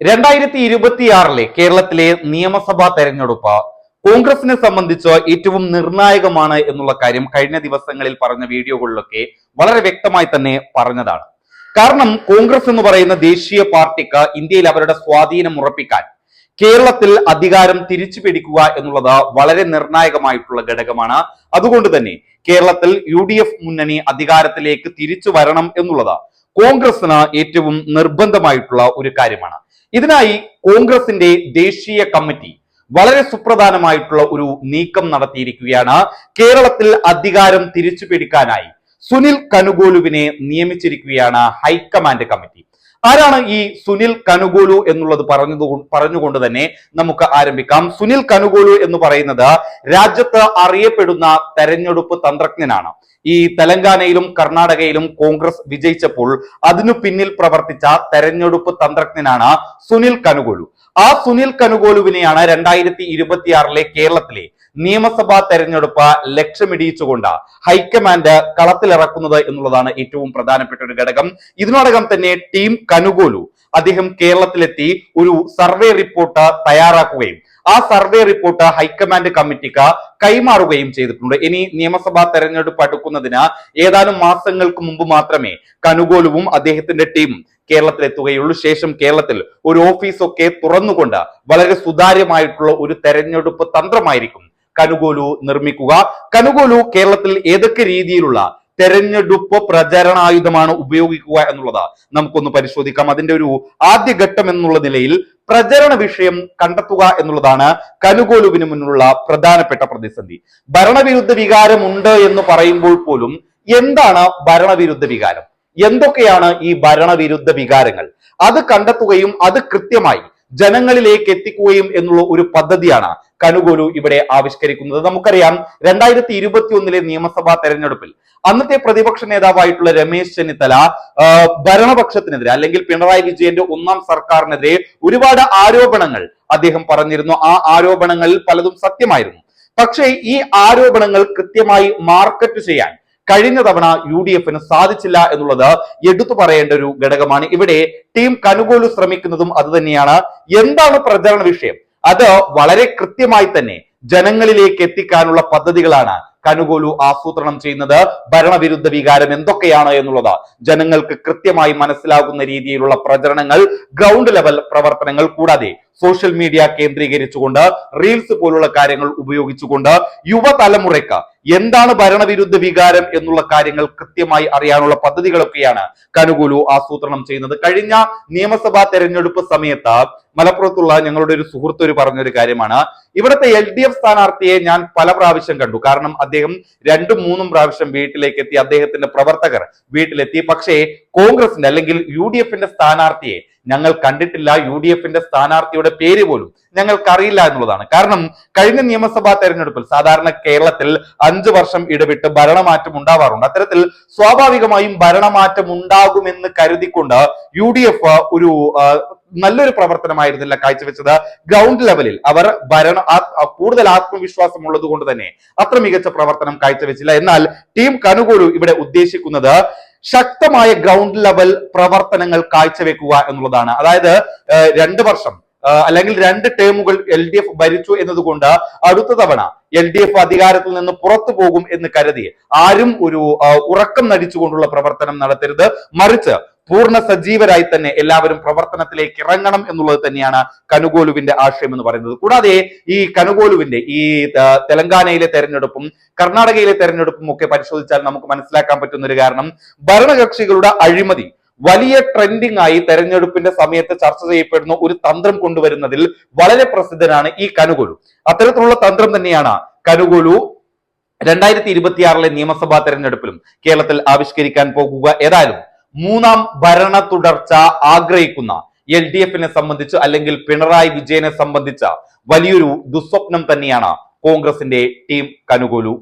രണ്ടായിരത്തി ഇരുപത്തിയാറിലെ കേരളത്തിലെ നിയമസഭാ തെരഞ്ഞെടുപ്പ് കോൺഗ്രസിനെ സംബന്ധിച്ച് ഏറ്റവും നിർണായകമാണ് എന്നുള്ള കാര്യം കഴിഞ്ഞ ദിവസങ്ങളിൽ പറഞ്ഞ വീഡിയോകളിലൊക്കെ വളരെ വ്യക്തമായി തന്നെ പറഞ്ഞതാണ്. കാരണം കോൺഗ്രസ് എന്ന് പറയുന്ന ദേശീയ പാർട്ടിക്ക് ഇന്ത്യയിൽ അവരുടെ സ്വാധീനം ഉറപ്പിക്കാൻ കേരളത്തിൽ അധികാരം തിരിച്ചു പിടിക്കുക എന്നുള്ളത് വളരെ നിർണായകമായിട്ടുള്ള ഘടകമാണ്. അതുകൊണ്ട് തന്നെ കേരളത്തിൽ യു മുന്നണി അധികാരത്തിലേക്ക് തിരിച്ചു വരണം എന്നുള്ളത് കോൺഗ്രസിന് ഏറ്റവും നിർബന്ധമായിട്ടുള്ള ഒരു കാര്യമാണ്. ഇതിനായി കോൺഗ്രസിന്റെ ദേശീയ കമ്മിറ്റി വളരെ സുപ്രധാനമായിട്ടുള്ള ഒരു നീക്കം നടത്തിയിരിക്കുകയാണ്. കേരളത്തിൽ അധികാരം തിരിച്ചു പിടിക്കാനായി സുനിൽ കനുഗോലുവിനെ നിയമിച്ചിരിക്കുകയാണ് ഹൈക്കമാൻഡ് കമ്മിറ്റി. ആരാണ് ഈ സുനിൽ കനുഗോലു എന്നുള്ളത് പറഞ്ഞത് പറഞ്ഞുകൊണ്ട് തന്നെ നമുക്ക് ആരംഭിക്കാം. സുനിൽ കനുഗോലു എന്ന് പറയുന്നത് രാജ്യത്ത് അറിയപ്പെടുന്ന തെരഞ്ഞെടുപ്പ് തന്ത്രജ്ഞനാണ്. ഈ തെലങ്കാനയിലും കർണാടകയിലും കോൺഗ്രസ് വിജയിച്ചപ്പോൾ അതിനു പിന്നിൽ പ്രവർത്തിച്ച തെരഞ്ഞെടുപ്പ് തന്ത്രജ്ഞനാണ് സുനിൽ കനുകോലു ആ സുനിൽ കനുകോലുവിനെയാണ് രണ്ടായിരത്തി ഇരുപത്തിയാറിലെ കേരളത്തിലെ നിയമസഭാ തെരഞ്ഞെടുപ്പ് ലക്ഷ്യമിടിയിച്ചുകൊണ്ട് ഹൈക്കമാൻഡ് കളത്തിലിറക്കുന്നത് എന്നുള്ളതാണ് ഏറ്റവും പ്രധാനപ്പെട്ട ഒരു ഘടകം. ഇതിനോടകം തന്നെ ടീം കനുകോലു അദ്ദേഹം കേരളത്തിലെത്തി ഒരു സർവേ റിപ്പോർട്ട് തയ്യാറാക്കുകയും ആ സർവേ റിപ്പോർട്ട് ഹൈക്കമാൻഡ് കമ്മിറ്റിക്ക് കൈമാറുകയും ചെയ്തിട്ടുണ്ട്. ഇനി നിയമസഭാ തെരഞ്ഞെടുപ്പ് അടുക്കുന്നതിന് ഏതാനും മാസങ്ങൾക്ക് മുമ്പ് മാത്രമേ കനുകോലുവും അദ്ദേഹത്തിന്റെ ടീമും കേരളത്തിലെത്തുകയുള്ളൂ. ശേഷം കേരളത്തിൽ ഒരു ഓഫീസൊക്കെ തുറന്നുകൊണ്ട് വളരെ സുതാര്യമായിട്ടുള്ള ഒരു തെരഞ്ഞെടുപ്പ് തന്ത്രമായിരിക്കും കനുകോലു നിർമ്മിക്കുക. കനുകോലു കേരളത്തിൽ ഏതൊക്കെ രീതിയിലുള്ള തെരഞ്ഞെടുപ്പ് പ്രചരണായുധമാണ് ഉപയോഗിക്കുക എന്നുള്ളത് നമുക്കൊന്ന് പരിശോധിക്കാം. അതിന്റെ ഒരു ആദ്യ ഘട്ടം എന്നുള്ള നിലയിൽ പ്രചരണ വിഷയം കണ്ടെത്തുക എന്നുള്ളതാണ് കനുകോലുവിന് മുന്നിലുള്ള പ്രധാനപ്പെട്ട പ്രതിസന്ധി. ഭരണവിരുദ്ധ വികാരം ഉണ്ട് എന്ന് പറയുമ്പോൾ പോലും എന്താണ് ഭരണവിരുദ്ധ വികാരം? എന്തൊക്കെയാണ് ഈ ഭരണവിരുദ്ധ വികാരങ്ങൾ? അത് കണ്ടെത്തുകയും അത് കൃത്യമായി ജനങ്ങളിലേക്ക് എത്തിക്കുകയും എന്നുള്ള ഒരു പദ്ധതിയാണ് കനുഗോലു ഇവിടെ ആവിഷ്കരിക്കുന്നത്. നമുക്കറിയാം രണ്ടായിരത്തി ഇരുപത്തി ഒന്നിലെ നിയമസഭാ തെരഞ്ഞെടുപ്പിൽ അന്നത്തെ പ്രതിപക്ഷ നേതാവായിട്ടുള്ള രമേശ് ചെന്നിത്തല ഭരണപക്ഷത്തിനെതിരെ അല്ലെങ്കിൽ പിണറായി വിജയന്റെ ഒന്നാം സർക്കാരിനെതിരെ ഒരുപാട് ആരോപണങ്ങൾ അദ്ദേഹം പറഞ്ഞിരുന്നു. ആ ആരോപണങ്ങളിൽ പലതും സത്യമായിരുന്നു. പക്ഷേ ഈ ആരോപണങ്ങൾ കൃത്യമായി മാർക്കറ്റ് ചെയ്യാൻ കഴിഞ്ഞ തവണ യു ഡി എഫിന് സാധിച്ചില്ല എന്നുള്ളത് എടുത്തു പറയേണ്ട ഒരു ഘടകമാണ്. ഇവിടെ ടീം കനുകൂലു ശ്രമിക്കുന്നതും അത് തന്നെയാണ് എന്താണ് പ്രചരണ വിഷയം? അത് വളരെ കൃത്യമായി തന്നെ ജനങ്ങളിലേക്ക് എത്തിക്കാനുള്ള പദ്ധതികളാണ് കനുകൂലു ആസൂത്രണം ചെയ്യുന്നത്. ഭരണവിരുദ്ധ വികാരം എന്തൊക്കെയാണ് എന്നുള്ളത് ജനങ്ങൾക്ക് കൃത്യമായി മനസ്സിലാകുന്ന രീതിയിലുള്ള പ്രചരണങ്ങൾ ഗ്രൗണ്ട് ലെവൽ പ്രവർത്തനങ്ങൾ കൂടാതെ സോഷ്യൽ മീഡിയ കേന്ദ്രീകരിച്ചുകൊണ്ട് റീൽസ് പോലുള്ള കാര്യങ്ങൾ ഉപയോഗിച്ചുകൊണ്ട് യുവതലമുറയ്ക്ക് എന്താണ് ഭരണവിരുദ്ധ വികാരം എന്നുള്ള കാര്യങ്ങൾ കൃത്യമായി അറിയാനുള്ള പദ്ധതികളൊക്കെയാണ് കനുകൂലു ആസൂത്രണം ചെയ്യുന്നത്. കഴിഞ്ഞ നിയമസഭാ തെരഞ്ഞെടുപ്പ് സമയത്ത് മലപ്പുറത്തുള്ള ഞങ്ങളുടെ ഒരു സുഹൃത്ത് ഒരു പറഞ്ഞൊരു കാര്യമാണ്. ഇവിടുത്തെ എൽ ഡി എഫ് സ്ഥാനാർത്ഥിയെ ഞാൻ പല പ്രാവശ്യം കണ്ടു. കാരണം അദ്ദേഹം രണ്ടും മൂന്നും പ്രാവശ്യം വീട്ടിലേക്ക് എത്തി അദ്ദേഹത്തിന്റെ പ്രവർത്തകർ വീട്ടിലെത്തി. പക്ഷേ കോൺഗ്രസിന്റെ അല്ലെങ്കിൽ യു ഡി എഫിന്റെ സ്ഥാനാർത്ഥിയെ ഞങ്ങൾ കണ്ടിട്ടില്ല. യു ഡി എഫിന്റെ സ്ഥാനാർത്ഥിയുടെ പേര് പോലും ഞങ്ങൾക്കറിയില്ല എന്നുള്ളതാണ്. കാരണം കഴിഞ്ഞ നിയമസഭാ തെരഞ്ഞെടുപ്പിൽ സാധാരണ കേരളത്തിൽ അഞ്ചു വർഷം ഇടവിട്ട് ഭരണമാറ്റം ഉണ്ടാവാറുണ്ട്. അത്തരത്തിൽ സ്വാഭാവികമായും ഭരണമാറ്റം ഉണ്ടാകുമെന്ന് കരുതിക്കൊണ്ട് യു ഡി എഫ് ഒരു നല്ലൊരു പ്രവർത്തനമായിരുന്നില്ല കാഴ്ചവെച്ചത്. ഗ്രൗണ്ട് ലെവലിൽ അവർ ഭരണ കൂടുതൽ ആത്മവിശ്വാസം ഉള്ളത് കൊണ്ട് തന്നെ അത്ര മികച്ച പ്രവർത്തനം കാഴ്ചവെച്ചില്ല. എന്നാൽ ടീം കനുകൂലു ഇവിടെ ഉദ്ദേശിക്കുന്നത് ശക്തമായ ഗ്രൗണ്ട് ലെവൽ പ്രവർത്തനങ്ങൾ കാഴ്ചവെക്കുക എന്നുള്ളതാണ്. അതായത് രണ്ട് വർഷം അല്ലെങ്കിൽ രണ്ട് ടേമുകൾ എൽ ഡി എഫ് ഭരിച്ചു എന്നതുകൊണ്ട് അടുത്ത തവണ എൽ ഡി എഫ് അധികാരത്തിൽ നിന്ന് പുറത്തു പോകും എന്ന് കരുതി ആരും ഒരു ഉറക്കം നടിച്ചുകൊണ്ടുള്ള പ്രവർത്തനം നടത്തരുത്. മറിച്ച് പൂർണ സജീവരായി തന്നെ എല്ലാവരും പ്രവർത്തനത്തിലേക്ക് ഇറങ്ങണം എന്നുള്ളത് തന്നെയാണ് കനുകോലുവിന്റെ ആശയം എന്ന് പറയുന്നത്. കൂടാതെ ഈ കനുകോലുവിന്റെ ഈ തെലങ്കാനയിലെ തെരഞ്ഞെടുപ്പും കർണാടകയിലെ തെരഞ്ഞെടുപ്പും ഒക്കെ പരിശോധിച്ചാൽ നമുക്ക് മനസ്സിലാക്കാൻ പറ്റുന്ന ഒരു കാരണം ഭരണകക്ഷികളുടെ അഴിമതി. വലിയ ട്രെൻഡിംഗ് ആയി തെരഞ്ഞെടുപ്പിന്റെ സമയത്ത് ചർച്ച ചെയ്യപ്പെടുന്ന ഒരു തന്ത്രം കൊണ്ടുവരുന്നതിൽ വളരെ പ്രസിദ്ധനാണ് ഈ കനുകോലു അത്തരത്തിലുള്ള തന്ത്രം തന്നെയാണ് കനുകോലു രണ്ടായിരത്തി ഇരുപത്തിയാറിലെ നിയമസഭാ തെരഞ്ഞെടുപ്പിലും കേരളത്തിൽ ആവിഷ്കരിക്കാൻ പോകുക. ഏതായാലും മൂന്നാം ഭരണ തുടർച്ച ആഗ്രഹിക്കുന്ന എൽ ഡി എഫിനെ സംബന്ധിച്ച് അല്ലെങ്കിൽ പിണറായി വിജയനെ സംബന്ധിച്ച വലിയൊരു ദുസ്വപ്നം തന്നെയാണ് കോൺഗ്രസിന്റെ ടീം കനുകൂലു.